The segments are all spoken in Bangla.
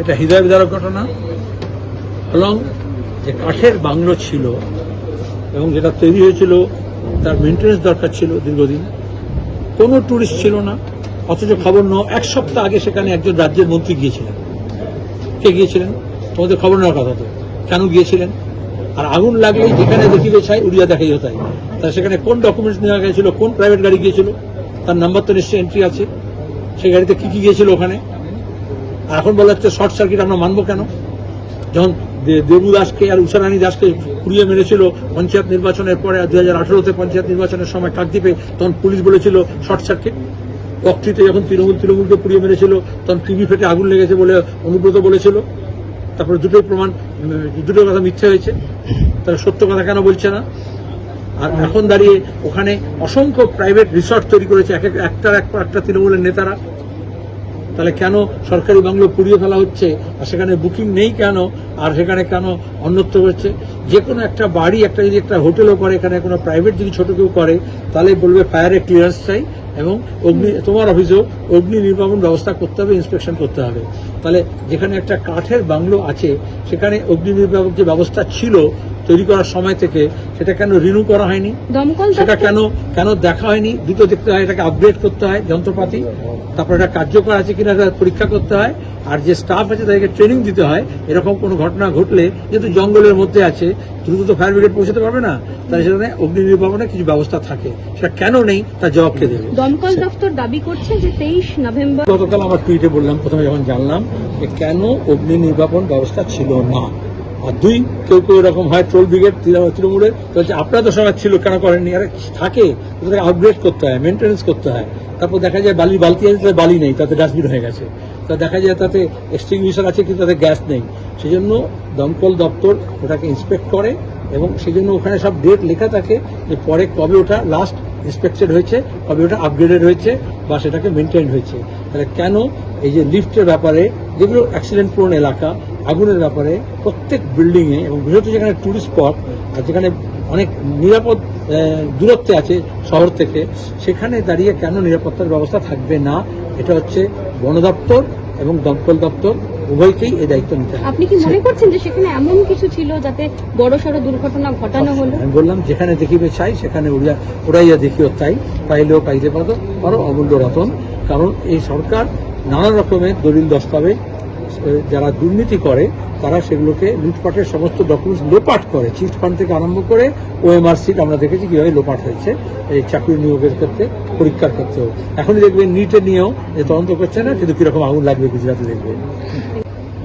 এটা হৃদয় বিদারক ঘটনা, এবং যে কাঠের বাংলো ছিল, এবং যেটা তৈরি হয়েছিল, তার মেনটেন্স দরকার ছিল দীর্ঘদিন। কোনো ট্যুরিস্ট ছিল না, অথচ খবর ন, এক সপ্তাহ আগে সেখানে একজন রাজ্যের মন্ত্রী গিয়েছিলেন। কে গিয়েছিলেন? তোমাদের খবর নেওয়ার কথা তো। কেন গিয়েছিলেন? আর আগুন লাগলেই যেখানে দেখিবে চাই উড়িয়া দেখাই হতাই তা সেখানে কোন ডকুমেন্টস নেওয়া গিয়েছিল? কোন প্রাইভেট গাড়ি গিয়েছিল? তার নাম্বার তো নিশ্চয়ই এন্ট্রি আছে। সেই গাড়িতে কি কি গিয়েছিল ওখানে? এখন বলা হচ্ছে শর্ট সার্কিট আমরা মানবো কেন? যখন দে- দেবু দাসকে আর উষারানী দাসকে পুড়িয়ে মেরেছিল পঞ্চায়েত নির্বাচনের পরে দুই হাজার আঠারোতে পঞ্চায়েত নির্বাচনের সময় কাকদ্বীপে, তখন পুলিশ বলেছিল শর্ট সার্কিট। বক্তৃতে যখন তৃণমূল তৃণমূলকে পুড়িয়ে মেরেছিল, তখন টিভি ফেটে আগুন লেগেছে বলে অনুব্রত বলেছিল। তারপরে দুটোই প্রমাণ দুটো কথা মিথ্যে হয়েছে। তাহলে সত্য কথা কেন বলছে না? আর এখন দাঁড়িয়ে ওখানে অসংখ্য প্রাইভেট রিসর্ট তৈরি করেছে, এক এক- একটার এক একটা তৃণমূলের নেতারা। তাহলে কেন সরকারি বাংলো পুড়িয়ে ফেলা হচ্ছে? আর সেখানে বুকিং নেই কেন? আর সেখানে কেন অন্যত্র হচ্ছে? যে কোনো একটা বাড়ি, একটা যদি একটা হোটেলও করে, এখানে কোনো প্রাইভেট যদি ছোট কেউ করে, তাহলে বলবে ফায়ারের ক্লিয়ারেন্স চাই এবং অগ্নি, তোমার অফিসেও অগ্নি নির্বাপন ব্যবস্থা করতে হবে ইন্সপেকশন করতে হবে। তাহলে যেখানে একটা কাঠের বাংলো আছে সেখানে অগ্নি নির্বাপক যে ব্যবস্থা ছিল তৈরি করার সময় থেকে সেটা কেন রিনিউ করা হয়নি? দমকল সেটা কেন কেন দেখা হয়নি? দুটো দেখতে হয় এটাকে আপগ্রেড করতে হয় যন্ত্রপাতি। তারপর এটা কার্যকর আছে কিনা পরীক্ষা করতে হয়। আর যে স্টাফ আছে তাদেরকে ট্রেনিং দিতে হয়। এরকম কোনো ঘটনা ঘটলে যেহেতু জঙ্গলের মধ্যে আছে দ্রুত তো ফায়ার ব্রিগেড পৌঁছাতে পারবে না। তাই সেখানে অগ্নি নির্বাপনের কিছু ব্যবস্থা থাকে। সেটা কেন নেই তার জবাব কে দেবে? দমকল দপ্তর দাবি করছে যে তেইশ নভেম্বর গতকাল আমার টুইটে বললাম প্রথমে যখন জানলাম যে কেন অগ্নি নির্বাপন ব্যবস্থা ছিল না? আর দুই, কেউ কেউ এরকম হয় ট্রোল ব্রিগেড তৃণ- তৃণমূলের তো হচ্ছে আপনারা তো সময় ছিল, কেন করেননি? আরে থাকে ওটাকে আপগ্রেড করতে হয় মেনটেন্স করতে হয়। তারপর দেখা যায় বালি, বালতি আছে তাতে বালি নেই তাতে ডাস্টবিন হয়ে গেছে। তা দেখা যায় তাতে এক্সটিংগুইশার আছে, কিন্তু তাতে গ্যাস নেই। সেই জন্য দমকল দপ্তর ওটাকে ইন্সপেক্ট করে এবং সেই জন্য ওখানে সব ডেট লেখা থাকে যে পরে কবে ওটা লাস্ট ইন্সপেক্টেড হয়েছে, কবে ওটা আপগ্রেডেড হয়েছে বা সেটাকে মেনটেন হয়েছে। তাহলে কেন এই যে লিফটের ব্যাপারে যেগুলো অ্যাক্সিডেন্ট প্রোন এলাকা আগুনের ব্যাপারে প্রত্যেক বিল্ডিংয়ে এবং বিশেষত যেখানে টুরিস্ট স্পট আর যেখানে অনেক নিরাপদ দূরত্বে আছে শহর থেকে সেখানে দাঁড়িয়ে কেন নিরাপত্তার ব্যবস্থা থাকবে না? এটা হচ্ছে বন দপ্তর এবং দমকল দপ্তর উভয়কেই এই দায়িত্ব নিতে হবে। আপনি কি মনে করছেন যে সেখানে এমন কিছু ছিল যাতে বড় সড় দুর্ঘটনা ঘটানো হলো? আমি বললাম যেখানে দেখিবে চাই সেখানে উড়িয়া উড়াইয়া দেখিও চাই পাইলেও পাইতে পারো অমূল্য রতন। কারণ এই সরকার নানা রকমের দলিল দস্তাবেজ যারা দুর্নীতি করে, তারা সেগুলোকে লুটপাটের সমস্ত ডকুমেন্টস লোপাট করে। চিট ফান্ড থেকে আরম্ভ করে ওএমআর সিট আমরা দেখেছি কীভাবে লোপাট হয়েছে। এই চাকরি নিয়োগের ক্ষেত্রে, পরীক্ষার ক্ষেত্রেও। এখনই দেখবেন নিটে নিয়েও তদন্ত করছে না, কিন্তু কীরকম আগুন লাগবে গুজরাটে দেখবে।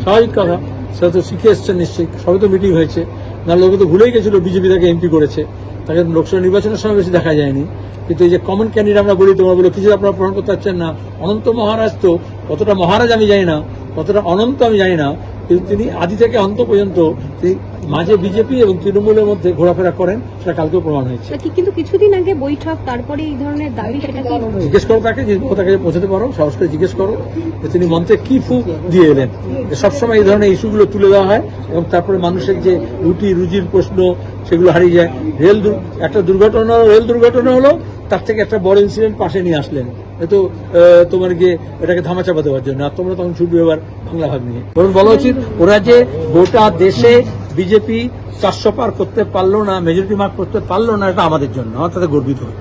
স্বাভাবিক কথা, সেটা তো শিখে এসছেন নিশ্চয়ই সবে তো মিটিং হয়েছে। না লোক তো ভুলেই গেছিল, বিজেপি তাকে এমপি করেছে। তাকে লোকসভা নির্বাচনের সময় বেশি দেখা যায়নি। কিন্তু এই যে কমন ক্যান্ডিডেট আমরা বলি, তোমরা বলো, কিছু আপনারা প্রমাণ করতে পারছেন না। অনন্ত মহারাজ তো কতটা মহারাজ আমি জানি না, কতটা অনন্ত আমি জানি না, কিন্তু তিনি আদি থেকে অন্ত পর্যন্ত তিনি মাঝে বিজেপি এবং তৃণমূলের মধ্যে ঘোরাফেরা করেন সেটা কালকেও প্রমাণ হয়েছে। কিন্তু কিছুদিন আগে বৈঠক তারপরে এই ধরনের দাবি সেটা জিজ্ঞেস করো তাকে যে কোথাকে পৌঁছাতে পারো সাহস করে জিজ্ঞেস করো যে তিনি মন্ত্রে কি ফু দিয়ে এলেন। সবসময় এই ধরনের ইস্যুগুলো তুলে দেওয়া হয় এবং তারপরে মানুষের যে রুটি রুজির প্রশ্ন সেগুলো হারিয়ে যায়। রেল দুর- একটা দুর্ঘটনা হলো, রেল দুর্ঘটনা হলো তার থেকে একটা বড় ইনসিডেন্ট পাশে নিয়ে আসলেন। এ তো আহ, তোমার গিয়ে এটাকে ধামাচাপা দেওয়ার জন্য। আর তোমরা তখন ছুটবে এবার বাংলা ভাগ নিয়ে। বরং বলা উচিত ওরা যে গোটা দেশে বিজেপি চারশো পার করতে পারল না মেজরিটি মার্ক করতে পারল না, এটা আমাদের জন্য, আমার তাতে গর্বিত হই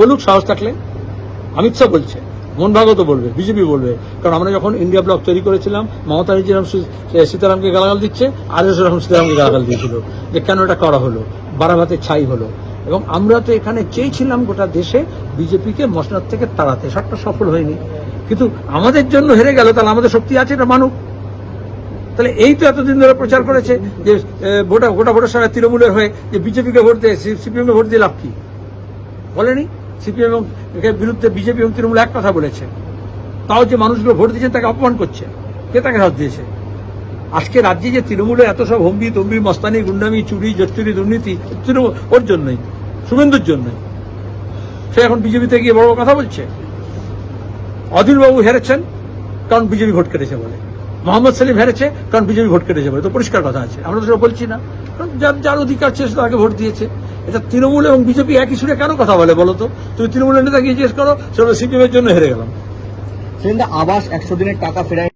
বলুক সাহস থাকলে। অমিত শাহ বলছে, মোহন ভাগবত বলবে, বিজেপি বলবে, কারণ আমরা যখন ইন্ডিয়া ব্লক তৈরি করেছিলাম, মমতা যেরকম সীতারামকে গালাগাল দিচ্ছে, আর এস এরকম সীতারামকে গালাগাল দিয়েছিল, যে কেন এটা করা হলো, বারাবাতে ছাই হলো। এবং আমরা তো এখানে চেয়েছিলাম গোটা দেশে বিজেপিকে মসনাদ থেকে তাড়াতে সবটা সফল হয়নি। কিন্তু আমাদের জন্য হেরে গেল, তাহলে আমাদের শক্তি আছে, এটা মানুক। তাহলে এই তো এতদিন ধরে প্রচার করেছে যে আহ, গোটা ভোটের সময় তৃণমূলের হয়ে যে বিজেপিকে ভোট দেয় সিপিএম কে ভোট দিয়ে লাভ কি? বলেনি? সিপিএম এবং বিরুদ্ধে বিজেপি এবং তৃণমূল এক কথা বলেছে। তাও যে মানুষগুলো ভোট দিয়েছেন তাকে অপমান করছে। কে তাকে হাত দিয়েছে? আজকে রাজ্যে যে তৃণমূলে এত সব হম্বি তম্বি মস্তানি গুন্ডামি চুরি জস্তুরি দুর্নীতি তৃণমূল ওর জন্যই শুভেন্দুর জন্যই। সে এখন বিজেপিতে গিয়ে বড় কথা বলছে। অধীরবাবু হেরেছেন কারণ বিজেপি ভোট কেটেছে বলে। মোহাম্মদ সেলিম হেরেছে, কারণ বিজেপি ভোট কেটেছে বলে তো পরিষ্কার কথা আছে। আমরা তো সেটা বলছি না। কারণ যার যার অধিকার সে তাকে ভোট দিয়েছে। এটা তৃণমূল এবং বিজেপি একই সুরে কেন কথা বলে বলো তো? তুমি তৃণমূলের নেতাকে জিজ্ঞেস করো, সেটা সিপিএমের জন্য হেরে গেলাম। আবাস একশো দিনের টাকা ফেরায়